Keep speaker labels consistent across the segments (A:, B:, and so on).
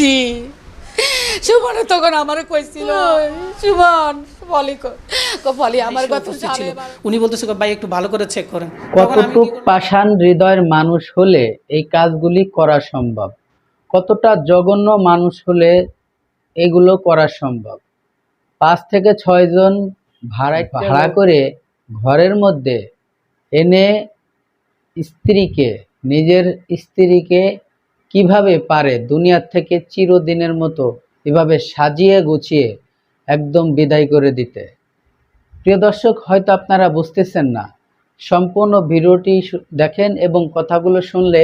A: কইছি। সুমনে তখন আমার কইছিল। সুমন বলি বলি আমার কথা
B: ছিল। উনি বলতেছে ভাই একটু ভালো করে চেক করেন।
C: কতটুক পাষাণ হৃদয়ের মানুষ হলে এই কাজগুলি করা সম্ভব? কতটা জঘন্য মানুষ হলে এগুলো করা সম্ভব? পাঁচ থেকে ছয়জন ভাড়া। ভাড়া করে ঘরের মধ্যে এনে স্ত্রীকে নিজের স্ত্রীকে কীভাবে পারে দুনিয়ার থেকে চিরদিনের মতো এভাবে সাজিয়ে গুছিয়ে একদম বিদায় করে দিতে? প্রিয় দর্শক, হয়তো আপনারা বুঝতেছেন না। সম্পূর্ণ ভিডিওটি দেখেন এবং কথাগুলো শুনলে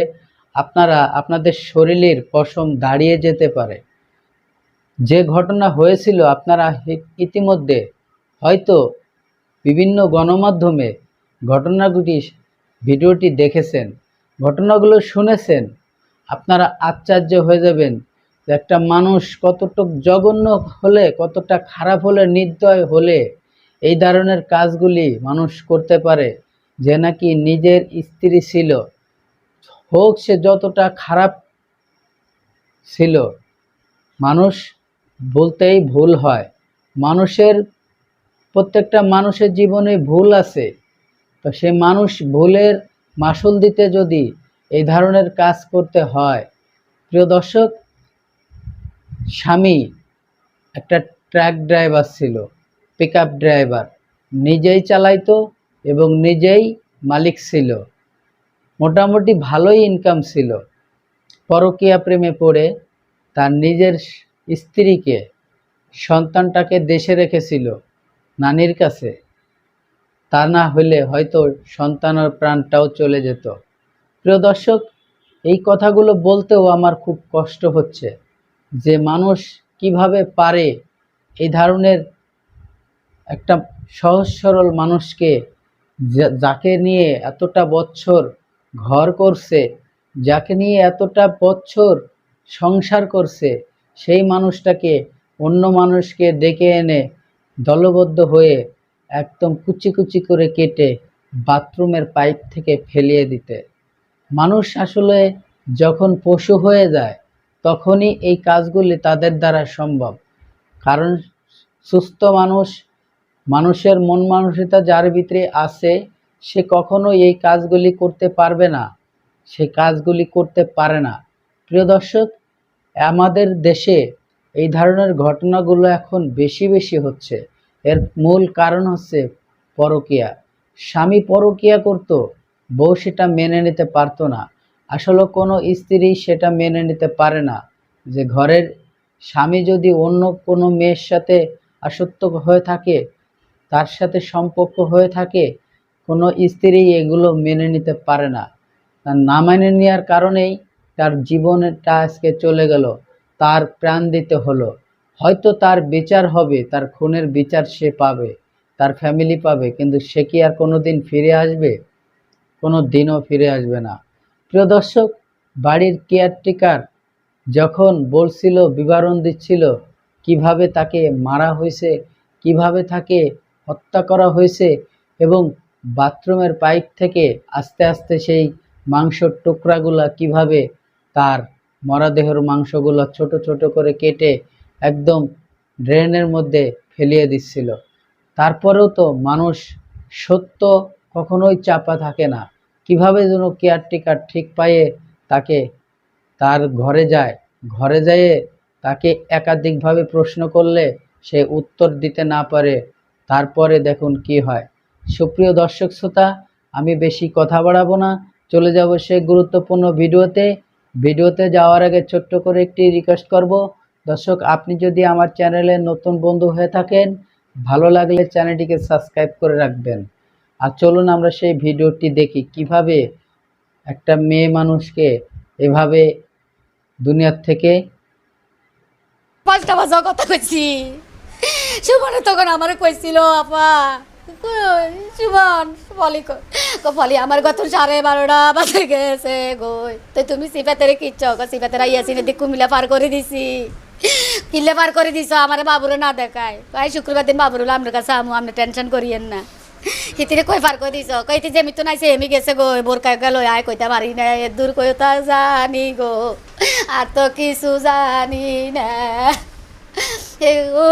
C: আপনারা আপনাদের শরীরের পশম দাঁড়িয়ে যেতে পারে। যে ঘটনা হয়েছিল, আপনারা ইতিমধ্যে হয়তো বিভিন্ন গণমাধ্যমে ঘটনাগুলি ভিডিওটি দেখেছেন, ঘটনাগুলো শুনেছেন আপনারা আশ্চর্য হয়ে যাবেন একটা মানুষ কতটুক জঘন্য হলে, কতটা খারাপ হলে, নির্দয় হলে এই ধরনের কাজগুলি মানুষ করতে পারে যে নাকি নিজের স্ত্রী ছিল। হোক সে যতটা খারাপ ছিল, মানুষ বলতেই ভুল হয়। মানুষের, প্রত্যেকটা মানুষের জীবনে ভুল আছে। তো সে মানুষ ভুলের মাসুল দিতে যদি এই ধরনের কাজ করতে হয়। প্রিয় দর্শক, স্বামী একটা ট্রাক ড্রাইভার ছিল পিক ড্রাইভার। নিজেই চালাইতো এবং নিজেই মালিক ছিল। মোটামুটি ভালোই ইনকাম ছিল। পরকীয়া প্রেমে পড়ে তার নিজের স্ত্রীকে, সন্তানটাকে দেশে রেখেছিল নানির কাছে। তা না হলে হয়তো সন্তানের প্রাণটাও চলে যেত। প্রিয় দর্শক, এই কথাগুলো বলতেও আমার খুব কষ্ট হচ্ছে যে মানুষ কীভাবে পারে এই ধরনের একটা সহজ সরল মানুষকে যাকে নিয়ে এতটা বছর ঘর করছে, যাকে নিয়ে এতটা বছর সংসার করছে, সেই মানুষটাকে অন্য মানুষকে ডেকে এনে দলবদ্ধ হয়ে একদম কুচি কুচি করে কেটে বাথরুমের পাইপ থেকে ফেলিয়ে দিতে। মানুষ আসলে যখন পশু হয়ে যায়, তখনই এই কাজগুলি তাদের দ্বারা সম্ভব। কারণ সুস্থ মানুষ, মানুষের মন মানসিকতা যার ভিতরে আছে, সে কখনো এই কাজগুলি করতে পারবে না। সে কাজগুলি করতে পারে না। প্রিয় দর্শক, আমাদের দেশে এই ধরনের ঘটনাগুলো এখন বেশি বেশি হচ্ছে। এর মূল কারণ হচ্ছে পরকীয়া। স্বামী পরকীয়া করত বউ সেটা মেনে নিতে পারতো না। আসলে কোনো স্ত্রী সেটা মেনে নিতে পারে না যে ঘরের স্বামী যদি অন্য কোনো মেয়ের সাথে আসক্ত হয়ে থাকে, তার সাথে সম্পর্ক হয়ে থাকে, কোনো স্ত্রী এগুলো মেনে নিতে পারে না। তার না মেনে নেওয়ার কারণেই তার জীবনটা আজকে চলে গেল, তার প্রাণ দিতে হলো। হয়তো তার বিচার হবে, তার খুনের বিচার সে পাবে, তার ফ্যামিলি পাবে, কিন্তু সে কি আর কোনো দিন ফিরে আসবে? কোনো দিনও ফিরে আসবে না। প্রিয় দর্শক, বাড়ির কেয়ারটেকার যখন বলছিল, বিবরণ দিচ্ছিল, কীভাবে তাকে মারা হয়েছে, কীভাবে তাকে হত্যা করা হয়েছে এবং বাথরুমের পাইপ থেকে আস্তে আস্তে সেই মাংসর টুকরাগুলা কীভাবে তার মরাদেহর মাংসগুলো ছোট ছোট করে কেটে একদম ড্রেনের মধ্যে ফেলিয়ে দিচ্ছিল। তারপরেও তো মানুষ সত্য কখনোই চাপা থাকে না। কীভাবে যেন কেয়ারটেকার ঠিক পায়ে তাকে, তার ঘরে যায়, ঘরে যেয়ে তাকে একাধিকভাবে প্রশ্ন করলে সে উত্তর দিতে না পারে। তারপরে দেখুন কি হয়। সুপ্রিয় দর্শক শ্রোতা, আমি বেশি কথা বাড়াবো না। চলে যাব সে গুরুত্বপূর্ণ ভিডিওতে। ভিডিওতে যাওয়ার আগে ছোট্ট করে একটি রিকোয়েস্ট করব। দর্শক, আপনি যদি আমার চ্যানেলে নতুন বন্ধু হয়ে থাকেন, ভালো লাগলে চ্যানেলটিকে সাবস্ক্রাইব করে রাখবেন। আর চলুন আমরা সেই ভিডিওটি দেখি কীভাবে একটা মেয়ে মানুষকে এভাবে দুনিয়ার থেকে
A: পাঁচটা বাজা কথা কইছি। সুমনে তখন আমার কইছিল, আপা সুমন বলি বলি আমার গত সাড়ে বারোটা বাজে গেছে গই তো তুমি সিপাতেরে কিচ্ছ সিপাতের আইয়াছিনে দিক কুমিল্লা পার করে দিছি। কিল্লে পার করে দিছ, আমার বাবুরে না দেখায়। ভাই, শুক্রবার দিন বাবুর হলো, আপনার কাছে আমু, আপনি টেনশন করিয়েন না। হিতিরে কই পার কই দিছ কইতে যে মিতু নাইছে হেমি গেছে গো বোরকা গেল আয় কইতে পারি না দূর কই তা জানি গো আর তো কিছু জানি না ও